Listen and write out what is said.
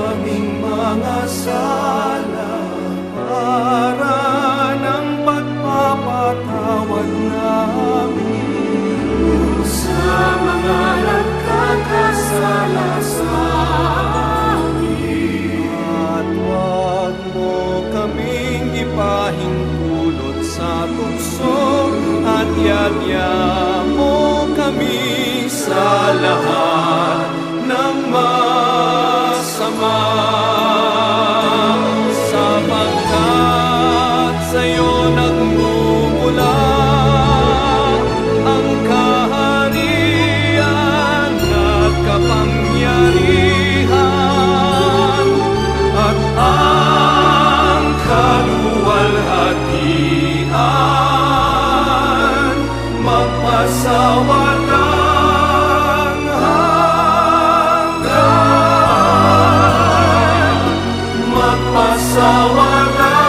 aming mga sala para ng pagpapatawad namin Sa mga nagkakasala sa amin. at huwag mo kaming ipahintulot sa tukso at yadya mo kami sa lahat sa'yo nagmumula ang kaharian at kapangyarihan at ang kaluwalhatian. Magpasawalang hanggan. Magpasawalang